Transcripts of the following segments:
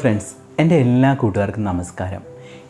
Friends എന്റെ എല്ലാ കൂട്ടുകാർക്കും നമസ്കാരം.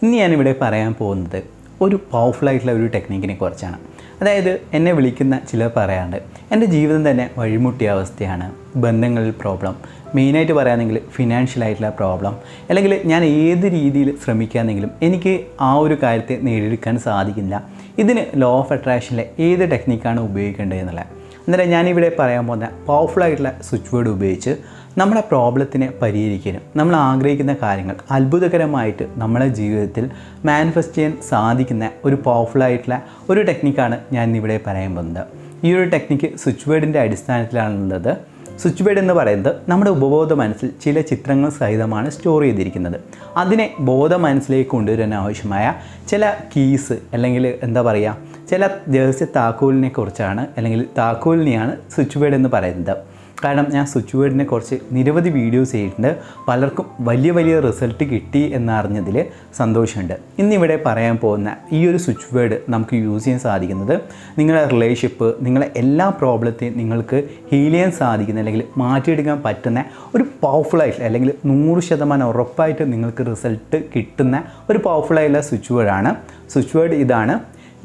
ഇന്ന് ഞാനിവിടെ പറയാൻ പോകുന്നത് ഒരു പവർഫുൾ ആയിട്ടുള്ള ഒരു ടെക്നിക്കിനെ കുറിച്ചാണ്. അതായത് എന്നെ വിളിക്കുന്ന ചിലർ പറയാറുണ്ട് എന്റെ ജീവിതം തന്നെ വഴിമുട്ടിയ അവസ്ഥയാണ്. ബന്ധങ്ങളിൽ പ്രോബ്ലം മെയിനായിട്ട് പറയുകയാണെങ്കിൽ ഫിനാൻഷ്യൽ ആയിട്ടുള്ള പ്രോബ്ലം അല്ലെങ്കിൽ ഞാൻ ഏത് രീതിയിൽ ശ്രമിക്കുകയാണെങ്കിലും എനിക്ക് ആ ഒരു കാര്യത്തെ നേടിയെടുക്കാൻ സാധിക്കില്ല. ഇതിന് ലോ ഓഫ് അട്രാക്ഷനിലെ ഏത് ടെക്നിക്കാണ് ഉപയോഗിക്കേണ്ടത് എന്നുള്ളത്. അന്നേരം ഞാനിവിടെ പറയാൻ പോകുന്ന പവർഫുൾ ആയിട്ടുള്ള സ്വിച്ച് വേർഡ് ഉപയോഗിച്ച് നമ്മുടെ പ്രോബ്ലത്തിനെ പരിഹരിക്കാനും നമ്മൾ ആഗ്രഹിക്കുന്ന കാര്യങ്ങൾ അത്ഭുതകരമായിട്ട് നമ്മുടെ ജീവിതത്തിൽ മാനിഫെസ്റ്റ് ചെയ്യാൻ സാധിക്കുന്ന ഒരു പവർഫുള്ളായിട്ടുള്ള ഒരു ടെക്നിക്കാണ് ഞാൻ ഇവിടെ പറയാൻ പോകുന്നത്. ഈ ഒരു ടെക്നിക്ക് സ്വിച്ച് വേർഡിന്റെ അടിസ്ഥാനത്തിലാണുള്ളത്. സ്വിച്ച് ബോർഡ് എന്ന് പറയുന്നത് നമ്മുടെ ഉപബോധ മനസ്സിൽ ചില ചിത്രങ്ങൾ സഹിതമാണ് സ്റ്റോർ ചെയ്തിരിക്കുന്നത്. അതിനെ ബോധ മനസ്സിലേക്ക് കൊണ്ടുവരാൻ ആവശ്യമായ ചില കീസ് അല്ലെങ്കിൽ എന്താ പറയുക ചില രഹസ്യ താക്കോലിനെ കുറിച്ചാണ് അല്ലെങ്കിൽ താക്കോലിനെയാണ് സ്വിച്ച് ബോർഡ് എന്ന് പറയുന്നത്. കാരണം ഞാൻ സ്വിച്ച് ബോർഡിനെ കുറിച്ച് നിരവധി വീഡിയോസ് ചെയ്തിട്ടുണ്ട്. പലർക്കും വലിയ വലിയ റിസൾട്ട് കിട്ടി എന്നറിഞ്ഞതിൽ സന്തോഷമുണ്ട്. ഇന്നിവിടെ പറയാൻ പോകുന്ന ഈ ഒരു സ്വിച്ച് ബോർഡ് നമുക്ക് യൂസ് ചെയ്യാൻ സാധിക്കുന്നത് നിങ്ങളുടെ റിലേഷൻഷിപ്പ് നിങ്ങളുടെ എല്ലാ പ്രോബ്ലത്തെയും നിങ്ങൾക്ക് ഹീൽ ചെയ്യാൻ സാധിക്കുന്ന അല്ലെങ്കിൽ മാറ്റിയെടുക്കാൻ പറ്റുന്ന ഒരു പവർഫുള്ളായിട്ട് അല്ലെങ്കിൽ നൂറ് ശതമാനം ഉറപ്പായിട്ട് നിങ്ങൾക്ക് റിസൾട്ട് കിട്ടുന്ന ഒരു പവർഫുള്ളായിട്ടുള്ള സ്വിച്ച് ബോർഡാണ്. സ്വിച്ച് ബോർഡ് ഇതാണ്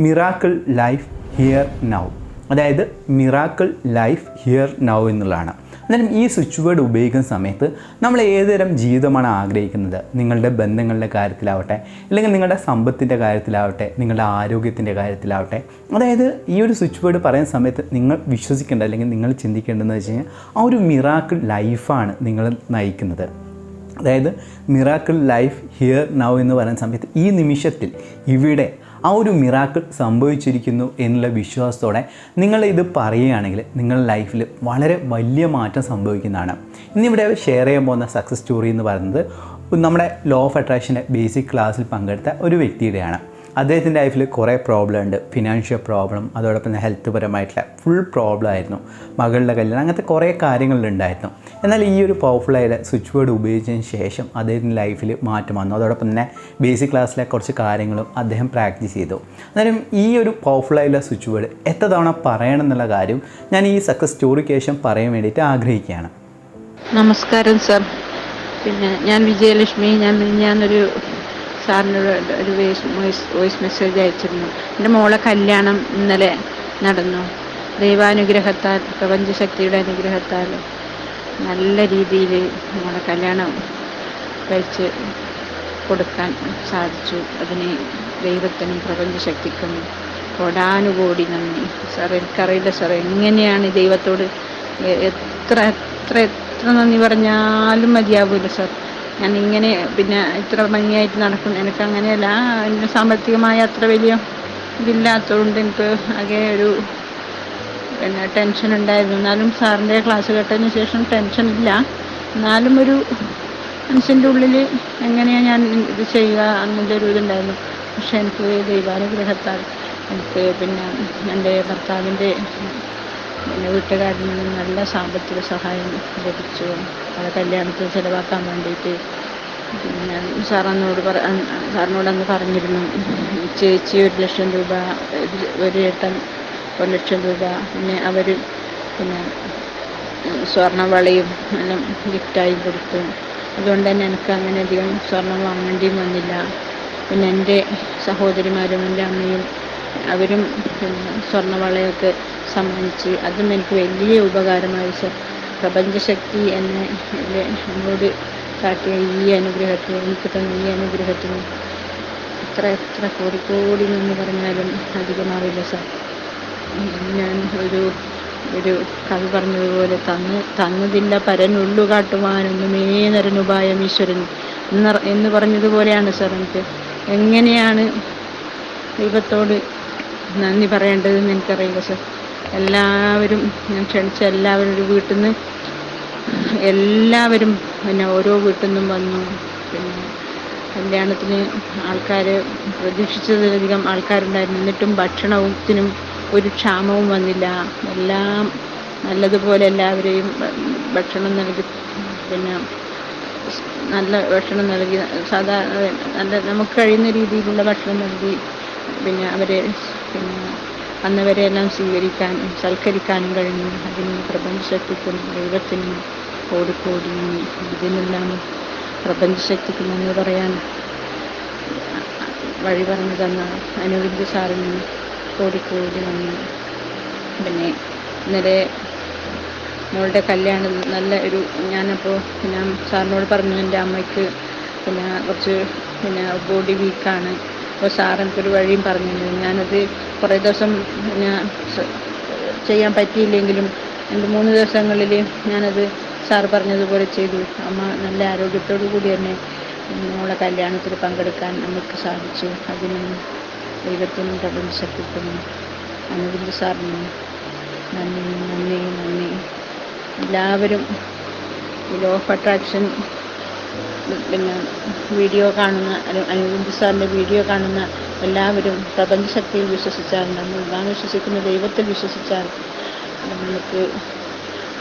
മിറാക്കിൾ ലൈഫ് ഹിയർ നൗ അതായത് മിറാക്കിൾ ലൈഫ് ഹിയർ നൗ എന്നുള്ളതാണ്. അന്നേരം ഈ സ്വിച്ച് വേർഡ് ഉപയോഗിക്കുന്ന സമയത്ത് നമ്മൾ ഏതുതരം ജീവിതമാണ് ആഗ്രഹിക്കുന്നത്? നിങ്ങളുടെ ബന്ധങ്ങളുടെ കാര്യത്തിലാവട്ടെ അല്ലെങ്കിൽ നിങ്ങളുടെ സമ്പത്തിന്റെ കാര്യത്തിലാവട്ടെ നിങ്ങളുടെ ആരോഗ്യത്തിന്റെ കാര്യത്തിലാവട്ടെ. അതായത് ഈ ഒരു സ്വിച്ച് വേർഡ് പറയുന്ന സമയത്ത് നിങ്ങൾ വിശ്വസിക്കേണ്ട അല്ലെങ്കിൽ നിങ്ങൾ ചിന്തിക്കേണ്ടതെന്ന് വെച്ച് കഴിഞ്ഞാൽ ആ ഒരു മിറാക്കിൾ ലൈഫാണ് നിങ്ങൾ നയിക്കുന്നത്. അതായത് മിറാക്കിൾ ലൈഫ് ഹിയർ നൗ എന്ന് പറയുന്ന സമയത്ത് ഈ നിമിഷത്തിൽ ഇവിടെ ആ ഒരു മിറാക്കിൾ സംഭവിച്ചിരിക്കുന്നു എന്നുള്ള വിശ്വാസത്തോടെ നിങ്ങൾ ഇത് പറയുകയാണെങ്കിൽ നിങ്ങളുടെ ലൈഫിൽ വളരെ വലിയ മാറ്റം സംഭവിക്കുന്നതാണ്. ഇന്നിവിടെ ഷെയർ ചെയ്യാൻ പോകുന്ന സക്സസ് സ്റ്റോറി എന്ന് പറയുന്നത് നമ്മുടെ ലോ ഓഫ് അട്രാക്ഷന്റെ ബേസിക് ക്ലാസ്സിൽ പങ്കെടുത്ത ഒരു വ്യക്തിയുടെയാണ്. അദ്ദേഹത്തിന്റെ ലൈഫിൽ കുറേ പ്രോബ്ലം ഉണ്ട്. ഫിനാൻഷ്യൽ പ്രോബ്ലം അതോടൊപ്പം തന്നെ ഹെൽത്ത് പരമായിട്ടുള്ള ഫുൾ പ്രോബ്ലം ആയിരുന്നു. മകളുടെ കല്യാണം അങ്ങനത്തെ കുറേ കാര്യങ്ങളുണ്ടായിരുന്നു എന്നാൽ ഈ ഒരു പവർഫുള്ളായ സ്വിച്ച് ബോർഡ് ഉപയോഗിച്ചതിന് ശേഷം അദ്ദേഹത്തിന്റെ ലൈഫിൽ മാറ്റം വന്നു. അതോടൊപ്പം തന്നെ ബേസിക് ക്ലാസ്സിലെ കുറച്ച് കാര്യങ്ങളും അദ്ദേഹം പ്രാക്ടീസ് ചെയ്തു. അന്നേരം ഈ ഒരു പവർഫുള്ളായുള്ള സ്വിച്ച് ബോർഡ് എത്ര തവണ പറയണം എന്നുള്ള കാര്യം ഞാൻ ഈ സക്സസ് സ്റ്റോറിക്ക് ശേഷം പറയാൻ വേണ്ടിയിട്ട് ആഗ്രഹിക്കുകയാണ്. നമസ്കാരം സർ പിന്നെ ഞാൻ വിജയലക്ഷ്മി ഞാൻ ഞാനൊരു സാറിനൊരു ഒരു വോയിസ് വോയിസ് വോയിസ് മെസ്സേജ് അയച്ചിരുന്നു. എന്റെ മോളെ കല്യാണം ഇന്നലെ നടന്നു. ദൈവാനുഗ്രഹത്താൽ പ്രപഞ്ചശക്തിയുടെ അനുഗ്രഹത്താൽ നല്ല രീതിയിൽ മോളെ കല്യാണം കഴിച്ച് കൊടുക്കാൻ സാധിച്ചു. അതിന് ദൈവത്തിനും പ്രപഞ്ചശക്തിക്കും കോടാനുകോടി നന്ദി. സാർ എനിക്കറിയില്ല സാർ എങ്ങനെയാണ് ദൈവത്തോട് എത്ര എത്ര എത്ര നന്ദി പറഞ്ഞാലും മതിയാവില്ല സാർ. ഞാൻ ഇങ്ങനെ പിന്നെ ഇത്ര ഭംഗിയായിട്ട് നടക്കും എനിക്ക് അങ്ങനെയല്ല എന്റെ സാമ്പത്തികമായ അത്ര വലിയ ഇതില്ലാത്തതുകൊണ്ട് എനിക്ക് ആകെ ഒരു പിന്നെ ടെൻഷൻ ഉണ്ടായിരുന്നു. എന്നാലും സാറിന്റെ ക്ലാസ് കേട്ടതിന് ശേഷം ടെൻഷൻ ഇല്ല. എന്നാലും ഒരു മനുഷ്യന്റെ ഉള്ളിൽ എങ്ങനെയാണ് ഞാൻ ഇത് ചെയ്യുക അങ്ങനത്തെ ഒരു ഇതുണ്ടായിരുന്നു. പക്ഷെ എനിക്ക് ദൈവാനുഗ്രഹത്താൽ എനിക്ക് പിന്നെ എന്റെ ഭർത്താവിന്റെ പിന്നെ വീട്ടുകാരിൽ നിന്ന് നല്ല സാമ്പത്തിക സഹായം ലഭിച്ചു. അവളെ കല്യാണത്തിന് ചിലവാക്കാൻ വേണ്ടിയിട്ട്. പിന്നെ സാറിനോട് പറ സാറിനോട് അന്ന് പറഞ്ഞിരുന്നു. ചേച്ചി ഒരു ലക്ഷം രൂപ ഒരു- ഏട്ടൻ ഒരു ലക്ഷം രൂപ. പിന്നെ അവർ പിന്നെ സ്വർണവളയും എല്ലാം ഗിഫ്റ്റായി കൊടുത്തു. അതുകൊണ്ട് തന്നെ എനിക്ക് അങ്ങനെ അധികം സ്വർണം വാങ്ങേണ്ടിയും വന്നില്ല. പിന്നെ എന്റെ സഹോദരിമാരും എന്റെ അമ്മയും അവരും പിന്നെ സ്വർണവളയൊക്കെ സമ്മാനിച്ച്. അതും എനിക്ക് വലിയ ഉപകാരമായി സർ. പ്രപഞ്ചശക്തി എന്നെ എന്നെ എന്നോട് കാട്ടിയ ഈ അനുഗ്രഹത്തിന് എനിക്ക് തന്ന ഈ അനുഗ്രഹത്തിന് എത്ര എത്ര കോടിക്കോടി എന്ന് പറഞ്ഞാലും അധികമാവില്ല സാർ. ഞാൻ ഒരു ഒരു കവി പറഞ്ഞതുപോലെ തന്ന് തന്നതില്ല പരനുള്ളു കാട്ടുവാനൊന്നുമേ നരനുപായം ഈശ്വരൻ എന്ന് പറഞ്ഞതുപോലെയാണ് സാർ എനിക്ക്. എങ്ങനെയാണ് ദൈവത്തോട് നന്ദി പറയേണ്ടതെന്ന് എനിക്കറിയില്ല സാർ. എല്ലാവരും ഞാൻ ക്ഷണിച്ച എല്ലാവരും ഒരു വീട്ടിൽ നിന്ന് എല്ലാവരും പിന്നെ ഓരോ വീട്ടിൽ നിന്നും വന്നു. പിന്നെ കല്യാണത്തിന് ആൾക്കാർ പ്രതീക്ഷിച്ചതിലധികം ആൾക്കാരുണ്ടായിരുന്നു. എന്നിട്ടും ഭക്ഷണത്തിനും ഒരു ക്ഷാമവും വന്നില്ല. എല്ലാം നല്ലതുപോലെ എല്ലാവരെയും ഭക്ഷണം നൽകി പിന്നെ നല്ല ഭക്ഷണം നൽകി സാധാരണ നല്ല നമുക്ക് കഴിയുന്ന രീതിയിലുള്ള ഭക്ഷണം നൽകി പിന്നെ അവരെ പിന്നെ അന്നവരെ എല്ലാം സ്വീകരിക്കാനും സൽക്കരിക്കാനും കഴിഞ്ഞു. അതിന് പ്രപഞ്ചശക്തിക്കും ദൈവത്തിനും ഓടിക്കോടി ഇതിനെല്ലാം പ്രപഞ്ചശക്തിക്ക് നന്ദി പറയാൻ വഴി പറഞ്ഞു തന്ന അനുവിന്ദ് സാറിന് കോടിക്കോടി നന്ദി. പിന്നെ ഇന്നലെ മോളുടെ കല്യാണം നല്ല ഒരു ഞാനപ്പോൾ ഞാൻ സാറിനോട് പറഞ്ഞു എന്റെ അമ്മയ്ക്ക് പിന്നെ കുറച്ച് പിന്നെ ബോഡി വീക്കാണ്. അപ്പോൾ സാർ എനിക്കൊരു വഴിയും പറഞ്ഞു ഞാനത് കുറേ ദിവസം ഞാൻ ചെയ്യാൻ പറ്റിയില്ലെങ്കിലും രണ്ട് മൂന്ന് ദിവസങ്ങളിൽ ഞാനത് സാർ പറഞ്ഞതുപോലെ ചെയ്തു. അമ്മ നല്ല ആരോഗ്യത്തോടു കൂടി തന്നെ മോളെ കല്യാണത്തിൽ പങ്കെടുക്കാൻ നമുക്ക് സാധിച്ചു. അതിനും ദൈവത്തിനും പ്രപഞ്ചശക്തിക്കും അനുബന്ധ സാറിനും. നന്ദി നന്ദി നന്ദി. എല്ലാവരും ലോ ഓഫ് അട്രാക്ഷൻ പിന്നെ വീഡിയോ കാണുന്ന അനുബന്ധ സാറിന്റെ വീഡിയോ കാണുന്ന എല്ലാവരും പ്രപഞ്ചശക്തിയിൽ വിശ്വസിച്ചാൽ നമ്മൾ നാം വിശ്വസിക്കുന്ന ദൈവത്തിൽ വിശ്വസിച്ചാൽ നമുക്ക്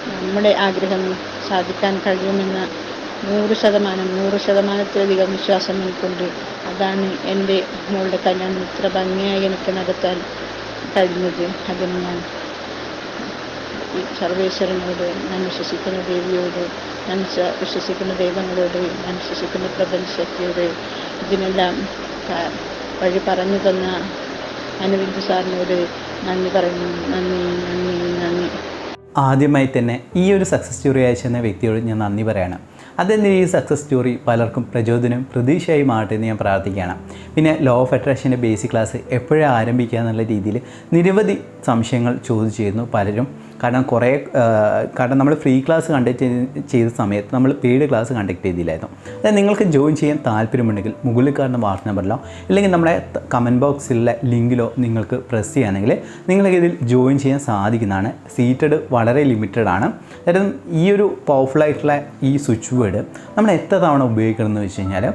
നമ്മുടെ ആഗ്രഹം സാധിക്കാൻ കഴിയുമെന്ന നൂറ് ശതമാനം നൂറ് ശതമാനത്തിലധികം വിശ്വാസം എനിക്കുണ്ട്. അതാണ് എന്റെ മോളുടെ കല്യാണം ഇത്ര ഭംഗിയായി എനിക്ക് നടത്താൻ കഴിഞ്ഞത്. അതിന് ഞാൻ സർവേശ്വരനോട് ഞാൻ വിശ്വസിക്കുന്ന ദേവിയോട് ഞാൻ വിശ്വസിക്കുന്ന ദൈവങ്ങളോട് ഞാൻ വിശ്വസിക്കുന്ന പ്രപഞ്ചശക്തിയോട് ഇതിനെല്ലാം വഴി പറഞ്ഞു തന്ന അനുവിന്ദ് സാറിനോട് നന്ദി പറയുന്നു. നന്ദി നന്ദി നന്ദി. ആദ്യമായി തന്നെ ഈ ഒരു സക്സസ് സ്റ്റോറി അയച്ചെന്ന വ്യക്തിയോട് ഞാൻ നന്ദി പറയണം. അതെന്നെ ഈ സക്സസ് സ്റ്റോറി പലർക്കും പ്രചോദനം പ്രതീക്ഷയായി മാറട്ടെ എന്ന് ഞാൻ പ്രാർത്ഥിക്കുകയാണ്. പിന്നെ ലോ ഓഫ് അട്രാക്ഷന്റെ ബേസിക് ക്ലാസ് എപ്പോഴാണ് ആരംഭിക്കുക എന്നുള്ള രീതിയിൽ നിരവധി സംശയങ്ങൾ ചോദിച്ചിരുന്നു പലരും. കാരണം കുറേ കാരണം നമ്മൾ ഫ്രീ ക്ലാസ് കണ്ടക്ട് ചെയ്ത സമയത്ത് നമ്മൾ പെയ്ഡ് ക്ലാസ് കണ്ടക്ട് ചെയ്തില്ലായിരുന്നു. അതായത് നിങ്ങൾക്ക് ജോയിൻ ചെയ്യാൻ താല്പര്യമുണ്ടെങ്കിൽ മുകളിൽ കാണുന്ന വാട്സ് നമ്പറിലോ അല്ലെങ്കിൽ നമ്മുടെ കമന്റ് ബോക്സിലുള്ള ലിങ്കിലോ നിങ്ങൾക്ക് പ്രസ് ചെയ്യുകയാണെങ്കിൽ നിങ്ങൾക്ക് ഇതിൽ ജോയിൻ ചെയ്യാൻ സാധിക്കുന്നതാണ്. സീറ്റഡ് വളരെ ലിമിറ്റഡ് ആണ്. അതായത് ഈ ഒരു പവർഫുൾ ആയിട്ടുള്ള ഈ സ്വിച്ച് വേർഡ് നമ്മൾ എത്ര തവണ ഉപയോഗിക്കണമെന്ന് വെച്ച് കഴിഞ്ഞാൽ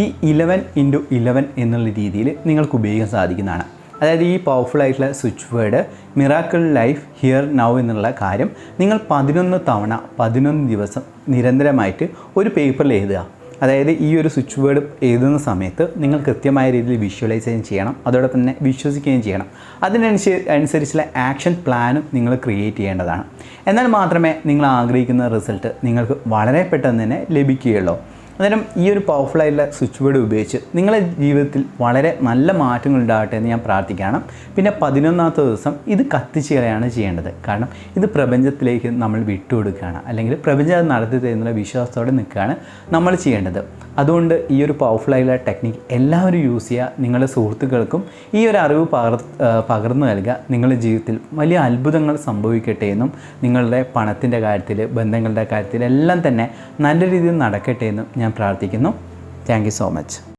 ഈ ഇലവൻ ഇന്റു ഇലവൻ എന്നുള്ള രീതിയിൽ നിങ്ങൾക്ക് ഉപയോഗിക്കാൻ സാധിക്കുന്നതാണ്. അതായത് ഈ പവർഫുൾ ആയിട്ടുള്ള switch word miracle life here now എന്നുള്ള കാര്യം നിങ്ങൾ പതിനൊന്ന് തവണ പതിനൊന്ന് ദിവസം നിരന്തരമായിട്ട് ഒരു പേപ്പറിൽ എഴുതുക. അതായത് ഈ ഒരു സ്വിച്ച് വേർഡ് എഴുതുന്ന സമയത്ത് നിങ്ങൾ കൃത്യമായ രീതിയിൽ വിഷ്വലൈസേഷൻ ചെയ്യണം. അതോടൊപ്പം തന്നെ വിശ്വസിക്കുകയും ചെയ്യണം. അതിനനുസരിച്ച് അനുസരിച്ചുള്ള ആക്ഷൻ പ്ലാനും നിങ്ങൾ ക്രിയേറ്റ് ചെയ്യേണ്ടതാണ്. എന്നാൽ മാത്രമേ നിങ്ങൾ ആഗ്രഹിക്കുന്ന റിസൾട്ട് നിങ്ങൾക്ക് വളരെ പെട്ടെന്ന് തന്നെ ലഭിക്കുകയുള്ളൂ. അന്നേരം ഈ ഒരു പവർഫുൾ ആയിട്ടുള്ള സ്വിച്ച് ബോർഡ് ഉപയോഗിച്ച് നിങ്ങളുടെ ജീവിതത്തിൽ വളരെ നല്ല മാറ്റങ്ങൾ ഉണ്ടാകട്ടെ എന്ന് ഞാൻ പ്രാർത്ഥിക്കുകയാണ്. പിന്നെ പതിനൊന്നാമത്തെ ദിവസം ഇത് കത്തിച്ച് കളയാണ് ചെയ്യേണ്ടത്. കാരണം ഇത് പ്രപഞ്ചത്തിലേക്ക് നമ്മൾ വിട്ടുകൊടുക്കുകയാണ്. അല്ലെങ്കിൽ പ്രപഞ്ചം നടത്തി തരുന്നുള്ള വിശ്വാസത്തോടെ നിൽക്കുകയാണ് നമ്മൾ ചെയ്യേണ്ടത്. അതുകൊണ്ട് ഈ ഒരു പവർഫുൾ ആയിട്ടുള്ള ടെക്നിക്ക് എല്ലാവരും യൂസ് ചെയ്യുക. നിങ്ങളുടെ സുഹൃത്തുക്കൾക്കും ഈ ഒരു അറിവ് പകർ പകർന്നു നൽകുക. നിങ്ങളുടെ ജീവിതത്തിൽ വലിയ അത്ഭുതങ്ങൾ സംഭവിക്കട്ടെ എന്നും നിങ്ങളുടെ പണത്തിന്റെ കാര്യത്തിൽ ബന്ധങ്ങളുടെ കാര്യത്തിൽ എല്ലാം തന്നെ നല്ല രീതിയിൽ നടക്കട്ടെ എന്നും ഞാൻ പ്രാർത്ഥിക്കുന്നു. Thank so much